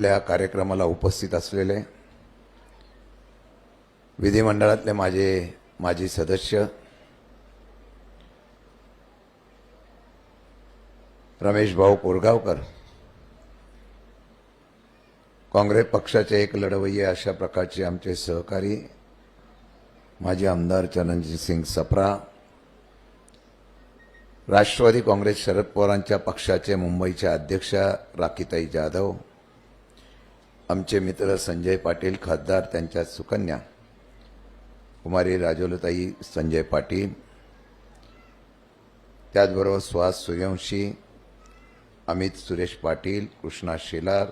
आपल्या कार्यक्रमाला उपस्थित असलेले विधिमंडळातले माझे माजी सदस्य रमेश भाऊ कोरगावकर काँग्रेस पक्षाचे एक लढवय्ये अशा प्रकारचे आमचे सहकारी माजी आमदार चरणजित सिंग सप्रा राष्ट्रवादी काँग्रेस शरद पवारांच्या पक्षाचे मुंबईच्या अध्यक्षा राखीताई जाधव आमचे मित्र संजय पाटील खासदार त्यांच्या सुकन्या. कुमारी राजोलताई संजय पाटील. त्याचबरोबर सुहास सूर्यवंशी अमित सुरेश पाटील कृष्णा शेलार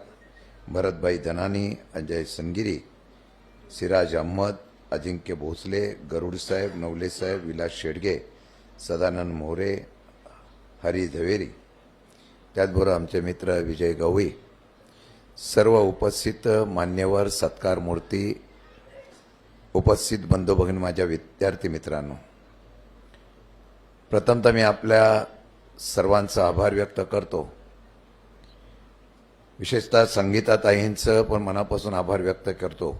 भरतभाई दनानी अजय संगिरी सिराज अहमद अजिंक्य भोसले गरुड साहेब नवले साहेब विलास शेडगे सदानंद मोरे हरी झवेरी. त्याचबरोबर आमचे मित्र विजय गवळी. सर्व उपस्थित मान्यवर सत्कार मूर्ती उपस्थित बंधू भगिनी माझ्या विद्यार्थी मित्रांनो प्रथमतः मी आपल्या सर्वांचा आभार व्यक्त करतो. विशेषतः संगीताताईंचं पण मनापासून आभार व्यक्त करतो.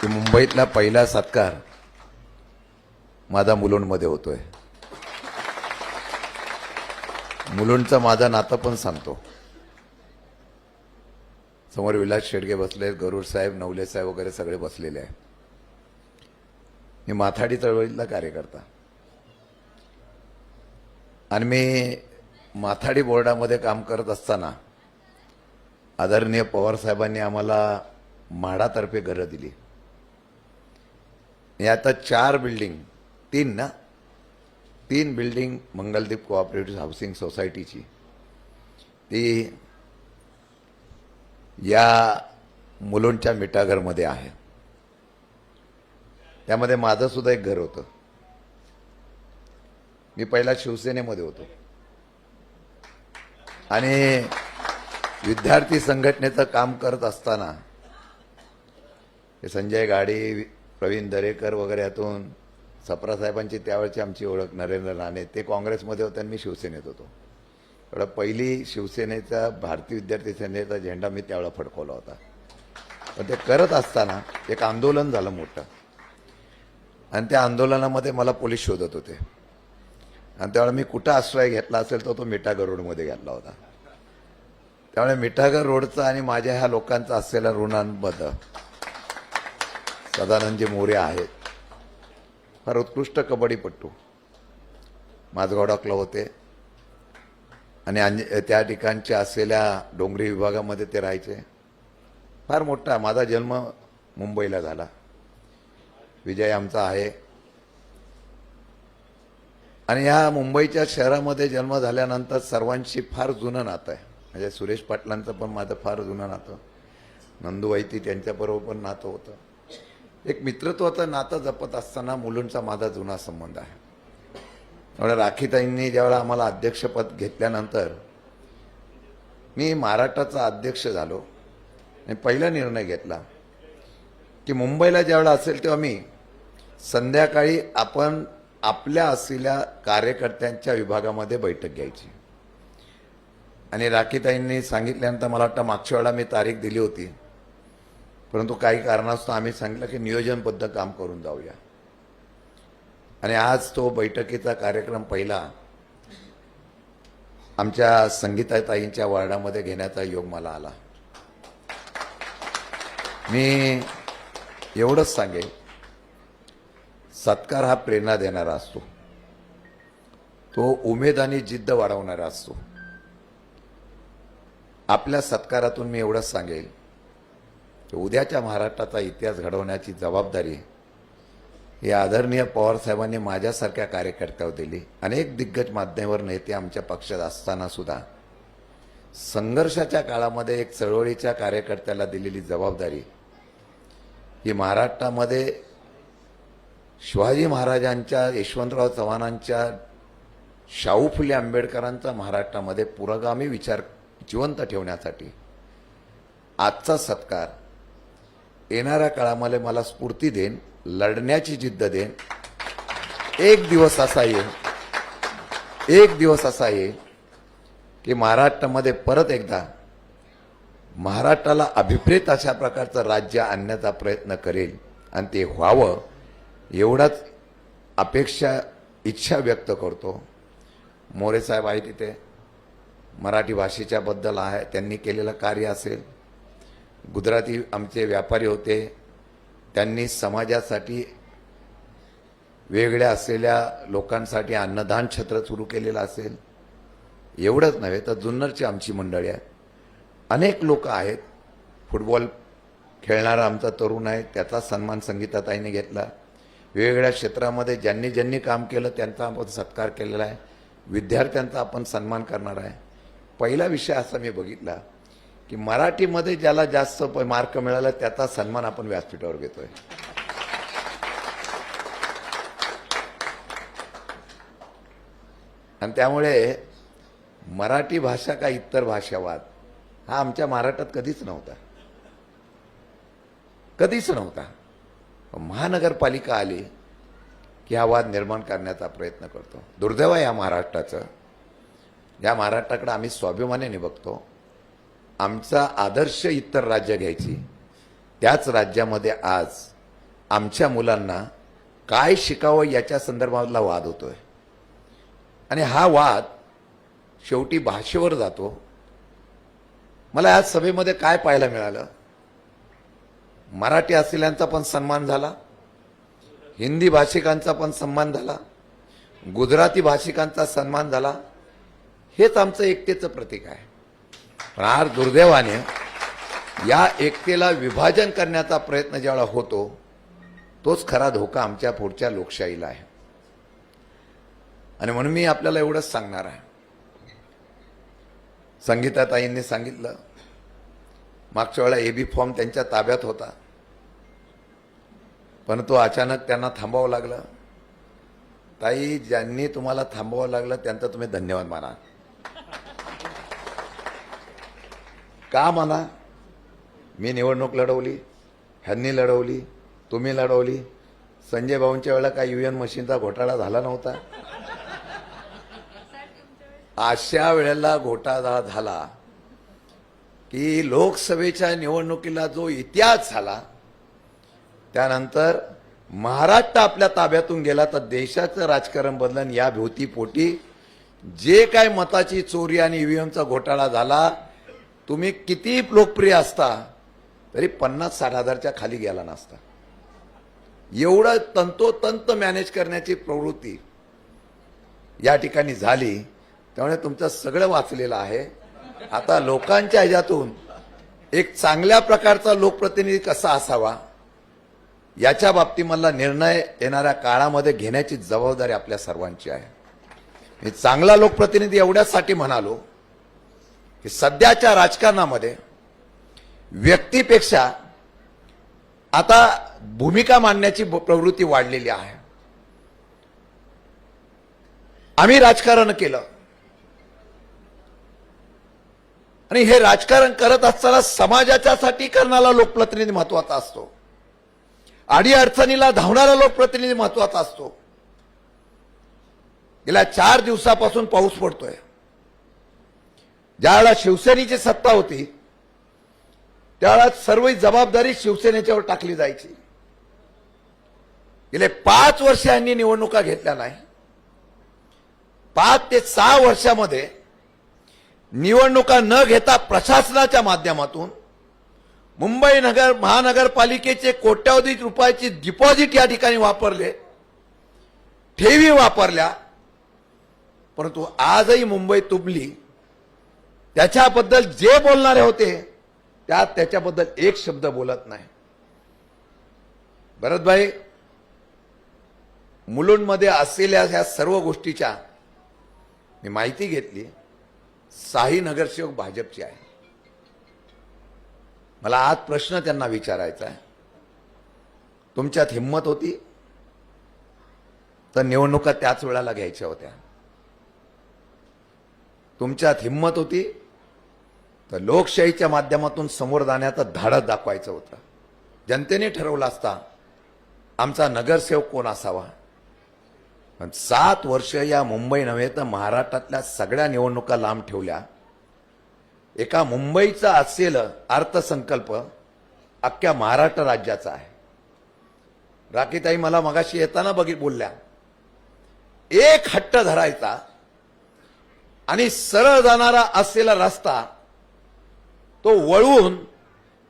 की मुंबईतला पहिला सत्कार माझा मुलुंडमध्ये होतोय. मुलुंडचं माझा नातं पण सांगतो. समोर विलास शेडगे बसले गरुड साहेब नवले साहेब वगैरे सगळे बसलेले आहे मी माथाडी चळवळीतला कार्यकर्ता. आणि मी माथाडी बोर्डामध्ये काम करत असताना आदरणीय पवार साहेबांनी आम्हाला म्हाडातर्फे घरं दिली. आता चार बिल्डिंग तीन ना? तीन बिल्डिंग मंगलदीप कोऑपरेटिव्ह हाऊसिंग सोसायटीची ती या मुलुंडच्या मिठाघरमध्ये आहे. त्यामध्ये माझं सुद्धा एक घर होतं. मी पहिला शिवसेनेमध्ये होतो. आणि विद्यार्थी संघटनेचं काम करत असताना संजय गाडी प्रवीण दरेकर वगैरे यातून सप्रासाहेबांची त्यावेळची आमची ओळख नरेंद्र राणे ते काँग्रेसमध्ये होते आणि मी शिवसेनेत होतो. एवढा पहिली शिवसेनेचा भारतीय विद्यार्थी सेनेचा झेंडा मी त्यावेळेला फडकवला होता. पण ते करत असताना एक आंदोलन झालं मोठं. आणि त्या आंदोलनामध्ये मला पोलीस शोधत होते. आणि त्यावेळेला मी कुठं आश्रय घेतला असेल तर तो मिठागर रोडमध्ये घेतला होता. त्यामुळे मिठागर रोडचा आणि माझ्या ह्या लोकांचा असलेला ऋणांबद्दल सदानंदजी मोरे आहेत. फार उत्कृष्ट कबड्डीपट्टू माझगाव डॉकला होते. आणि अंज- त्या ठिकाणच्या असलेल्या डोंगरी विभागामध्ये ते राहायचे. फार मोठा माझा जन्म मुंबईला झाला. विजय आमचा आहे. आणि या मुंबईच्या शहरामध्ये जन्म झाल्यानंतर सर्वांशी फार जुनं नातं आहे. म्हणजे सुरेश पाटलांचं पण माझं फार जुनं नातं. नंदुवाईती त्यांच्याबरोबर पण नातं होतं. एक मित्रत्वाचं नातं जपत असताना मुलुंडचा माझा जुना संबंध आहे. त्यामुळे राखीताईंनी ज्यावेळेला आम्हाला अध्यक्षपद घेतल्यानंतर मी महाराष्ट्राचा अध्यक्ष झालो. आणि पहिला निर्णय घेतला की मुंबईला ज्यावेळा असेल तेव्हा मी संध्याकाळी आपण आपल्या असलेल्या कार्यकर्त्यांच्या विभागामध्ये बैठक घ्यायची. आणि राखीताईंनी सांगितल्यानंतर मला वाटतं मागच्या वेळेला मी तारीख दिली होती. परंतु काही कारणास्तव आम्ही सांगितलं की नियोजनबद्ध काम करून जाऊया. आणि आज तो बैठकीचा कार्यक्रम पहिला आमच्या संगीताताईंच्या वार्डामध्ये घेण्याचा योग मला आला. मी एवढंच सांगेन सत्कार हा प्रेरणा देणारा असतो. तो उमेद आणि जिद्द वाढवणारा असतो. आपल्या सत्कारातून मी एवढंच सांगेल उद्याच्या महाराष्ट्राचा इतिहास घडवण्याची जबाबदारी या आदरणीय पवारसाहेबांनी माझ्यासारख्या कार्यकर्त्यावर दिली. अनेक दिग्गज माध्यमावर नेते आमच्या पक्षात असताना सुद्धा संघर्षाच्या काळामध्ये एक चळवळीच्या कार्यकर्त्याला दिलेली जबाबदारी ही महाराष्ट्रामध्ये शिवाजी महाराजांच्या यशवंतराव चव्हाणांच्या शाहू फुले आंबेडकरांचा महाराष्ट्रामध्ये पुरोगामी विचार जिवंत ठेवण्यासाठी आजचा सत्कार येणाऱ्या काळामध्ये मला स्फूर्ती देईन लढण्याची जिद्द देईन. एक दिवस असा येईल एक दिवस असा येईल की महाराष्ट्रामध्ये परत एकदा महाराष्ट्राला अभिप्रेत अशा प्रकारचं राज्य आणण्याचा प्रयत्न करेल आणि ते व्हावं एवढाच अपेक्षा इच्छा व्यक्त करतो. मोरे साहेब आहे तिथे मराठी भाषेच्याबद्दल आहे त्यांनी केलेलं कार्य असेल. गुजराती आमचे व्यापारी होते. त्यांनी समाजासाठी वेगळ्या असलेल्या लोकांसाठी अन्नदान छत्र सुरू केलेलं असेल. एवढंच नव्हे तर जुन्नरची आमची मंडळी आहे. अनेक लोक आहेत. फुटबॉल खेळणारा आमचा तरुण आहे. त्याचा सन्मान संगीताताईने घेतला. वेगवेगळ्या क्षेत्रामध्ये ज्यांनी ज्यांनी काम केलं त्यांचा आपण सत्कार केलेला आहे. विद्यार्थ्यांचा आपण सन्मान करणार आहे. पहिला विषय असा मी बघितला. की मराठीमध्ये ज्याला जास्त मार्क मिळाला त्याचा सन्मान आपण व्यासपीठावर घेतोय. आणि त्यामुळे मराठी भाषा का इतर भाषावाद हा आमच्या महाराष्ट्रात कधीच नव्हता. कधीच नव्हता. महानगरपालिका आली की हा वाद निर्माण करण्याचा प्रयत्न करतो. दुर्दैव आहे या महाराष्ट्राचं. या महाराष्ट्राकडे आम्ही स्वाभिमानाने बघतो. आमचा आदर्श इतर राज्य घ्यायची. त्याच राज्यामध्ये आज आमच्या मुलांना काय शिकावं याच्या संदर्भातला वाद होतो आहे आणि हा वाद शेवटी भाषेवर जातो. मला आज सभेमध्ये काय पाहायला मिळालं? मराठी असलेल्यांचा पण सन्मान झाला. हिंदी भाषिकांचा पण सन्मान झाला. गुजराती भाषिकांचा सन्मान झाला. हेच आमचं एकतेचं प्रतीक आहे. पण आज दुर्दैवाने या एकतेला विभाजन करण्याचा प्रयत्न ज्यावेळा होतो तोच खरा धोका आमच्या पुढच्या लोकशाहीला आहे. आणि म्हणून मी आपल्याला एवढंच सांगणार आहे. संगीताताईंनी सांगितलं मागच्या वेळा एबी फॉर्म त्यांच्या ताब्यात होता. पण तो अचानक त्यांना थांबावं लागलं. ताई ज्यांनी तुम्हाला थांबवावं लागलं त्यांचा तुम्ही धन्यवाद माना. का म्हणा? मी निवडणूक लढवली ह्यांनी लढवली तुम्ही लढवली. संजय भाऊंच्या वेळेला काय युएन मशीनचा घोटाळा झाला नव्हता? अशा वेळेला घोटाळा झाला की लोकसभेच्या निवडणुकीला जो इतिहास झाला त्यानंतर महाराष्ट्र आपल्या ताब्यातून गेला तर देशाचं राजकारण बदलन या भोवतीपोटी जे काय मताची चोरी आणि ईव्हीएमचा घोटाळा झाला तुम्ही किती लोकप्रिय असता तरी पन्नास साठ हजारच्या खाली गेला नसता. एवढं तंतोतंत मॅनेज करण्याची प्रवृत्ती या ठिकाणी झाली त्यामुळे तुमचं सगळं वाचलेलं आहे. आता लोकांच्या ह्याच्यातून एक चांगल्या प्रकारचा लोकप्रतिनिधी कसा असावा याच्या बाबतीमधला निर्णय येणाऱ्या काळामध्ये घेण्याची जबाबदारी आपल्या सर्वांची आहे. मी चांगला लोकप्रतिनिधी एवढ्यासाठी म्हणालो की सध्याच्या राजकारणामध्ये व्यक्तीपेक्षा आता भूमिका मांडण्याची प्रवृत्ती वाढलेली आहे. आम्ही राजकारण केलं. आणि हे राजकारण करत असताना समाजाच्यासाठी करणारा लोकप्रतिनिधी महत्त्वाचा असतो. अडी अडचणीला धावणारा लोकप्रतिनिधी महत्त्वाचा असतो. गेल्या चार दिवसापासून पाऊस पडतोय. ज्यावेळेला शिवसेनेची सत्ता होती त्यावेळा सर्व जबाबदारी शिवसेनेच्यावर टाकली जायची. गेले पाच वर्ष यांनी निवडणुका घेतल्या नाही. पाच ते सहा वर्षामध्ये निवडणुका न घेता प्रशासनाच्या माध्यमातून मुंबई नगर महानगरपालिकेचे कोट्यावधी रुपयाची डिपॉझिट या ठिकाणी वापरले ठेवी वापरल्या. परंतु आजही मुंबई तुंबली. त्याच्याबद्दल जे बोलणारे होते त्यात त्याच्याबद्दल एक शब्द बोलत नाही. भरतभाई मुलुंडमध्ये असलेल्या ह्या सर्व गोष्टीच्या मी माहिती घेतली. साही नगरसेवक भाजपचे आहे. मला आज प्रश्न त्यांना विचारायचा आहे. तुमच्यात हिंमत होती? तर निवडणुका त्याच वेळेला घ्यायच्या होत्या. तुमच्यात हिंमत होती? तर लोकशाहीच्या माध्यमातून समोर जाण्याचं धाडस दाखवायचं होतं. जनतेने ठरवलं असता आमचा नगरसेवक कोण असावा? पण सात वर्ष या मुंबई नव्हे तर महाराष्ट्रातल्या सगळ्या निवडणुका लांब ठेवल्या. एका मुंबईचा असलेलं अर्थसंकल्प अख्ख्या महाराष्ट्र राज्याचा आहे. राखीताई मला मगाशी येताना बघित बोलल्या एक हट्ट धरायचा आणि सरळ जाणारा असलेला रस्ता तो वळवून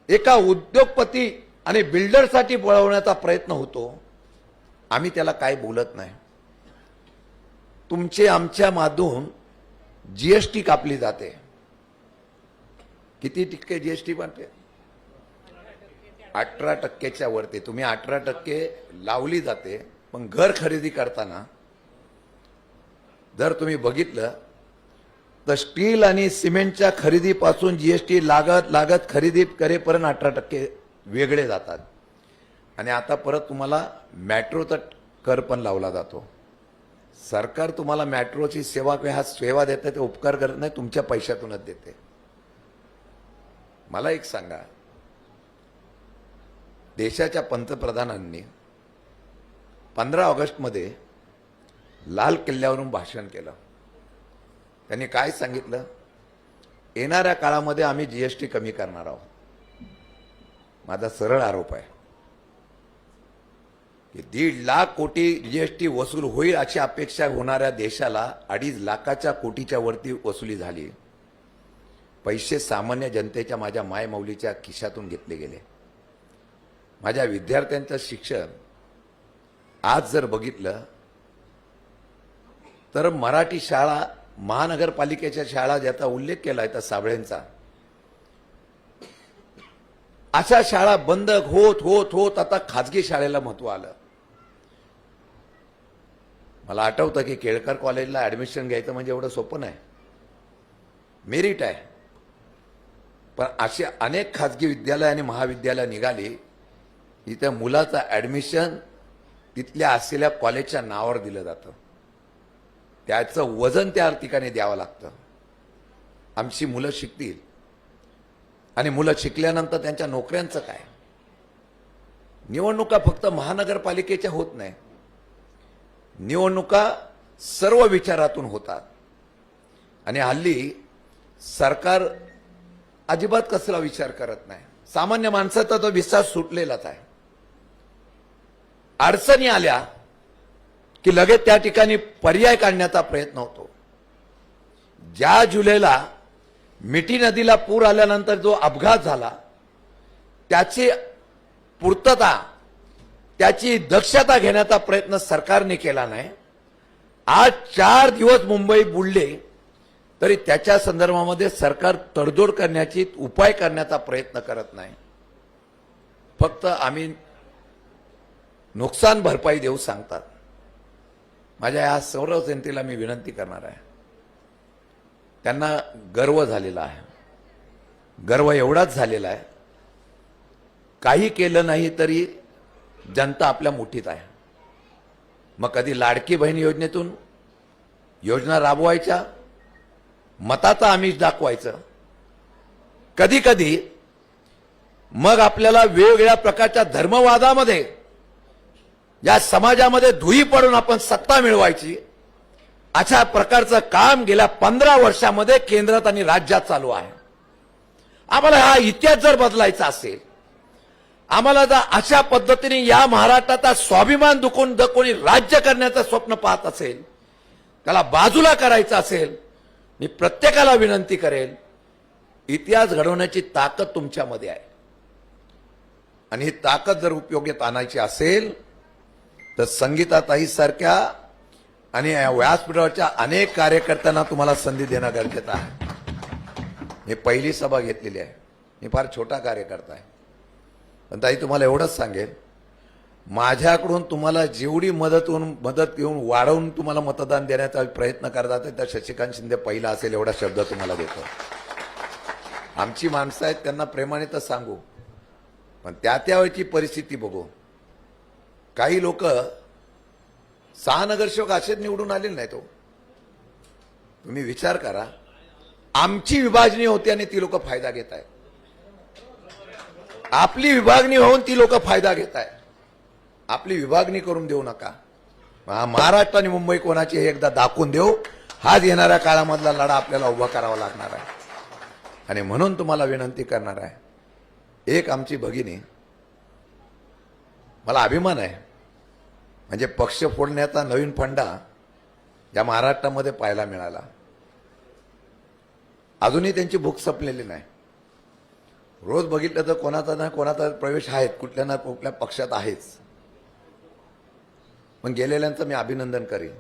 एका उद्योगपती आणि बिल्डरसाठी वळवण्याचा प्रयत्न होतो. आम्ही त्याला काय बोलत नाही. तुमचे आमच्या माधून जीएसटी कापली जाते. किती टक्के जीएसटी बनते? अठरा टक्क्याच्या वरती. तुम्ही अठरा टक्के लावली जाते पण घर खरेदी करताना जर तुम्ही बघितलं तर स्टील आणि सिमेंटच्या खरेदीपासून जीएसटी लागत लागत खरेदी करेपर्यंत अठरा टक्के वेगळे जातात. आणि आता परत तुम्हाला मेट्रोचा कर पण लावला जातो. सरकार तुम्हाला मेट्रोची सेवा किंवा हा सेवा देते ते उपकार करत नाही तुमच्या पैशातूनच देते. मला एक सांगा. देशाच्या पंतप्रधानांनी पंधरा ऑगस्टमध्ये लाल किल्ल्यावरून भाषण केलं. त्यांनी काय सांगितलं? येणाऱ्या काळामध्ये आम्ही जीएसटी कमी करणार आहोत. माझा सरळ आरोप आहे की दीड लाख कोटी जीएसटी वसूल होईल अशी अपेक्षा होणाऱ्या देशाला अडीच लाखाच्या कोटीच्या वरती वसुली झाली. पैसे सामान्य जनतेच्या माझ्या मायमौलीच्या खिशातून घेतले गेले. माझ्या विद्यार्थ्यांचं शिक्षण आज जर बघितलं तर मराठी शाळा महानगरपालिकेच्या शाळा ज्याचा उल्लेख केला आहे त्या साबळेंचा. अशा शाळा बंद होत होत होत आता खाजगी शाळेला महत्त्व आलं. मला आठवतं की केळकर कॉलेजला ऍडमिशन घ्यायचं म्हणजे एवढं सोपं नाही. मेरिट आहे. पण अशी अनेक खाजगी विद्यालय आणि महाविद्यालय निघाली जिथे मुलाचं ऍडमिशन तिथल्या असलेल्या कॉलेजच्या नावावर दिलं जातं. त्याचं वजन त्या ठिकाणी द्यावं लागतं. आमची मुलं शिकतील. आणि मुलं शिकल्यानंतर त्यांच्या नोकऱ्यांचं काय? निवडणुका फक्त महानगरपालिकेच्या होत नाही. निवडणुका सर्व विचारातून होतात. आणि हल्ली सरकार अजिबात कसला विचार करत नाही. सामान्य माणसाचा तो विश्वास सुटलेलाच आहे. अडचणी आल्या की लगेच त्या ठिकाणी पर्याय काढण्याचा प्रयत्न होतो. ज्या जुलैला मिठी नदीला पूर आल्यानंतर जो अपघात झाला त्याची पूर्तता त्याची दक्षता घेण्याचा प्रयत्न सरकारने केला नाही. आज चार दिवस मुंबई बुडले तरी त्याच्या संदर्भामध्ये सरकार तडजोड करण्याची उपाय करण्याचा प्रयत्न करत नाही. फक्त आम्ही नुकसान भरपाई देऊ सांगतात. माझ्या या सर्व जयंतीला मी विनंती करणार आहे. त्यांना गर्व झालेला आहे. गर्व एवढाच झालेला आहे. काही केलं नाही तरी जनता आपल्या मुठीत आहे. मग कधी लाडकी बहीण योजनेतून योजना राबवायच्या? मताचा आमिष दाखवायचं. कधी कधी मग आपल्याला वेगवेगळ्या प्रकारच्या धर्मवादामध्ये या समाजामध्ये धुई पडून आपण सत्ता मिळवायची. अशा प्रकारचं काम गेल्या पंधरा वर्षामध्ये केंद्रात आणि राज्यात चालू आहे. आम्हाला हा इतिहास जर बदलायचा असेल आम्हाला जर अशा पद्धतीने या महाराष्ट्राचा स्वाभिमान दुखून जर कोणी राज्य करण्याचं स्वप्न पाहत असेल त्याला बाजूला करायचं असेल मी प्रत्येकाला विनंती करेल इतिहास घडवण्याची ताकद तुमच्यामध्ये आहे. आणि ही ताकद जर उपयोगात आणायची असेल तर संगीताताई सारख्या आणि व्यासपीठावरच्या अनेक कार्यकर्त्यांना तुम्हाला संधी देणं गरजेचं आहे. मी पहिली सभा घेतलेली आहे. मी फार छोटा कार्यकर्ता आहे. पण ताई तुम्हाला एवढंच सांगेल माझ्याकडून तुम्हाला जेवढी मदत होऊन मदत घेऊन वाढवून तुम्हाला मतदान देण्याचा प्रयत्न करतात त्या शशिकांत शिंदे पहिला असेल एवढा शब्द तुम्हाला देतो. आमची माणसं आहेत त्यांना प्रेमाने तर सांगू पण त्या त्यावेळची परिस्थिती बघू. काही लोक सहा नगरसेवक असेच निवडून आलेले नाही तो. तुम्ही विचार करा. आमची विभागणी होती आणि ती लोक फायदा घेत आहेत. आपली विभागणी होऊन ती लोक फायदा घेत आहेत. आपली विभागणी करून देऊ नका. महाराष्ट्र आणि मुंबई कोणाची हे एकदा दाखवून देऊ. हाच येणाऱ्या काळामधला लढा आपल्याला उभा करावा लागणार आहे. आणि म्हणून तुम्हाला विनंती करणार आहे. एक आमची भगिनी मला अभिमान आहे. म्हणजे पक्ष फोडण्याचा नवीन फंडा या महाराष्ट्रामध्ये पाहायला मिळाला. अजूनही त्यांची भूक संपलेली नाही. रोज बघितलं तर कोणाचा ना कोणाचा प्रवेश आहेत कुठल्या ना कुठल्या पक्षात आहेच. पण गेलेल्यांचं मी अभिनंदन करीन.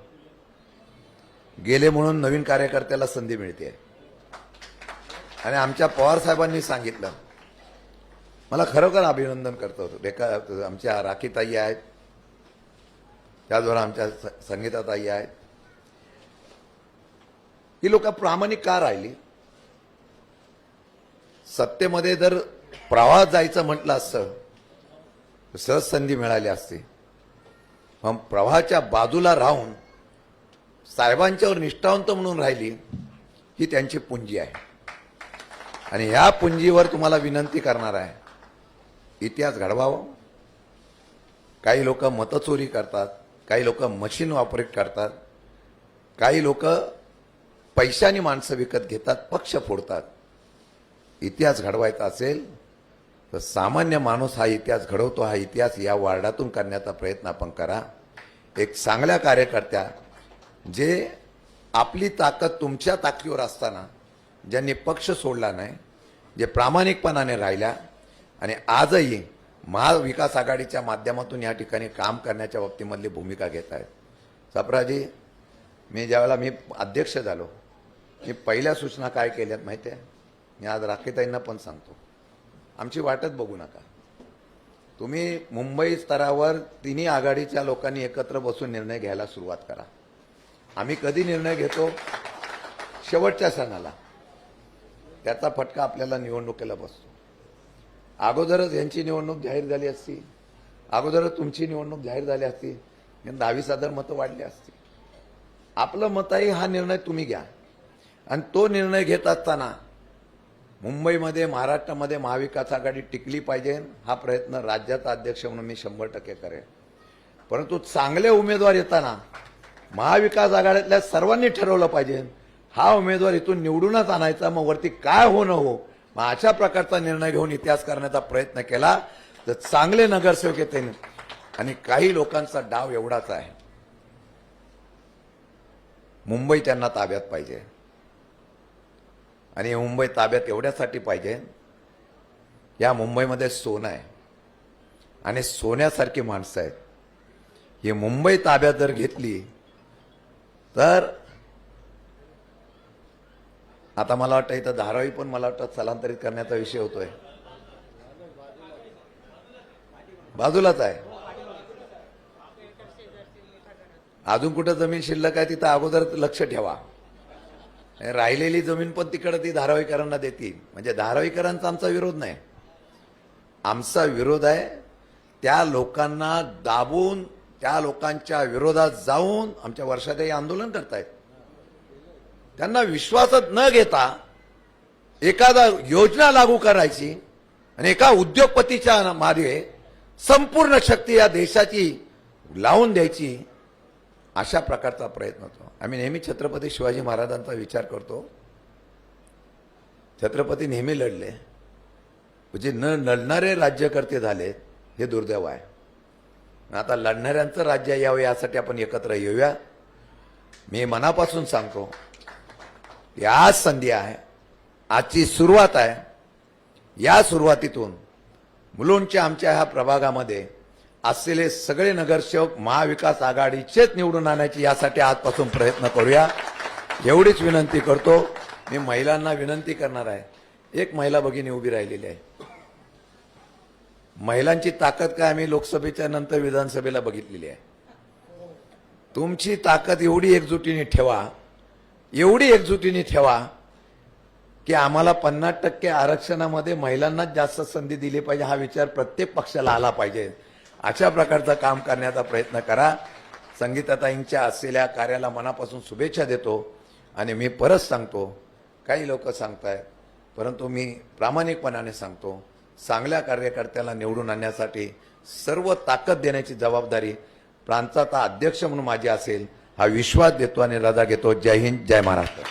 गेले म्हणून नवीन कार्यकर्त्याला संधी मिळते आणि आमच्या पवार साहेबांनी सांगितलं मला खरोखर अभिनंदन करतो. रेखा आमच्या राखीताई आहेत. त्याद्वारे आमच्या संगीताताई आहेत. ही लोक प्रामाणिक का राहिली? सत्तेमध्ये जर प्रवाहात जायचं म्हटलं असतं सहज संधी मिळाली असती. मग प्रवाहाच्या बाजूला राहून साहेबांच्यावर निष्ठावंत म्हणून राहिली ही त्यांची पुंजी आहे. आणि ह्या पुंजीवर तुम्हाला विनंती करणार आहे इतिहास घडवावा. काही लोक मतचोरी करतात काही लोक मशीन ऑपरेट करतात काही लोक पैशाने माणसं विकत घेतात पक्ष फोडतात. इतिहास घडवायचा असेल तर सामान्य माणूस हा इतिहास घडवतो हा इतिहास या वार्डातून करण्याचा प्रयत्न आपण करा. एक चांगल्या कार्यकर्त्या जे आपली ताकद तुमच्या ताकदीवर असताना ज्यांनी पक्ष सोडला नाही जे प्रामाणिकपणाने राहिल्या आणि आजही महाविकास आघाडीच्या माध्यमातून या ठिकाणी काम करण्याच्या बाबतीमधली भूमिका घेत आहेत. सपराजी मी ज्यावेळेला मी अध्यक्ष झालो मी पहिल्या सूचना काय केल्यात माहिती आहे? मी आज राखेताईंना पण सांगतो. आमची वाटच बघू नका. तुम्ही मुंबई स्तरावर तिन्ही आघाडीच्या लोकांनी एकत्र बसून निर्णय घ्यायला सुरुवात करा. आम्ही कधी निर्णय घेतो? शेवटच्या सणाला त्याचा फटका आपल्याला निवडणुकीला बसतो. अगोदरच यांची निवडणूक जाहीर झाली असती. अगोदरच तुमची निवडणूक जाहीर झाली असती. दहावीस हजार मतं वाढली असती. आपलं मतही हा निर्णय तुम्ही घ्या. आणि तो निर्णय घेत असताना मुंबईमध्ये महाराष्ट्रामध्ये महाविकास आघाडी टिकली पाहिजे हा प्रयत्न राज्याचा अध्यक्ष म्हणून मी शंभर टक्के करेन. परंतु चांगले उमेदवार येताना महाविकास आघाडीतल्या सर्वांनी ठरवलं पाहिजे हा उमेदवार इथून निवडूनच आणायचा मग वरती काय हो न हो मग अशा प्रकारचा निर्णय घेऊन इतिहास करण्याचा प्रयत्न केला तर चांगले नगरसेवक येते. आणि काही लोकांचा डाव एवढाच आहे. मुंबई त्यांना ताब्यात पाहिजे. आणि मुंबई ताब्यात एवढ्यासाठी पाहिजे या मुंबईमध्ये सोनं आहे. आणि सोन्यासारखी माणसं आहेत. ही मुंबई ताब्यात जर घेतली तर आता मला वाटतं इथं धारावी पण मला वाटतं स्थलांतरित करण्याचा विषय होतोय. बाजूलाच आहे. अजून कुठं जमीन शिल्लक आहे तिथं अगोदर लक्ष ठेवा. राहिलेली जमीन पण तिकडं ती धारावीकरांना देतील. म्हणजे धारावीकरांचा आमचा विरोध नाही. आमचा विरोध आहे त्या लोकांना दाबून त्या लोकांच्या विरोधात जाऊन आमच्या वर्षातही आंदोलन करतायत. त्यांना विश्वासात न घेता एखादा योजना लागू करायची आणि एका उद्योगपतीच्या मागे संपूर्ण शक्ती या देशाची लावून द्यायची अशा प्रकारचा प्रयत्न होतो. आम्ही नेहमी छत्रपती शिवाजी महाराजांचा विचार करतो. छत्रपती नेहमी लढले. म्हणजे न लढणारे राज्यकर्ते झाले हे दुर्दैव आहे. आता लढणाऱ्यांचं राज्य यावं यासाठी आपण एकत्र येऊया. मी मनापासून सांगतो ती आज संधी आहे. आजची सुरुवात आहे. या सुरुवातीतून मुलुंडच्या आमच्या ह्या प्रभागामध्ये असलेले सगळे नगरसेवक महाविकास आघाडीचेच निवडून आणायची यासाठी आजपासून प्रयत्न करूया. एवढीच विनंती करतो. मी महिलांना विनंती करणार आहे. एक महिला भगिनी उभी राहिलेली आहे. महिलांची ताकद काय आम्ही लोकसभेच्या नंतर विधानसभेला बघितलेली आहे. तुमची ताकद एवढी एकजुटीने ठेवा. एवढी एकजुटीने ठेवा की आम्हाला पन्नास टक्के आरक्षणामध्ये महिलांनाच जास्त संधी दिली पाहिजे हा विचार प्रत्येक पक्षाला आला पाहिजे. अशा प्रकारचं काम करण्याचा प्रयत्न करा. संगीताताईंच्या असलेल्या कार्याला मनापासून शुभेच्छा देतो आणि मी परत सांगतो काही लोक सांगतायत परंतु मी प्रामाणिकपणाने सांगतो चांगल्या कार्यकर्त्याला निवडून आणण्यासाठी सर्व ताकद देण्याची जबाबदारी प्रांताचा अध्यक्ष म्हणून माझी असेल. हा विश्वास देतो आणि रजा घेतो. जय हिंद जय महाराष्ट्र.